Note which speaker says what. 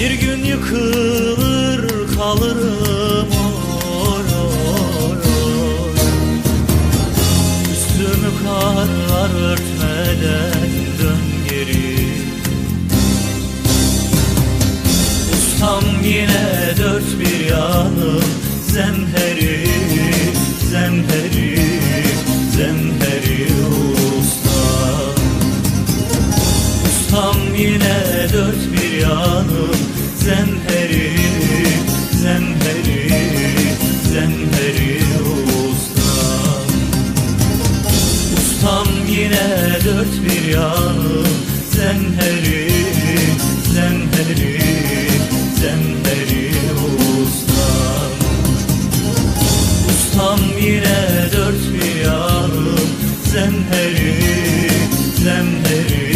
Speaker 1: Bir gün yıkılır kalırım oy, oy, oy. Üstümü karlar örtmeden dön geri Ustam yine dört bir yanım zemheri, zemheri Kalsam yine dört bir yanım. Zemheri zemheri zemheri ustam. Ustam yine dört bir yanım. Zemheri zemheri zemheri ustam. Ustam yine dört bir yanım. Zemheri zemheri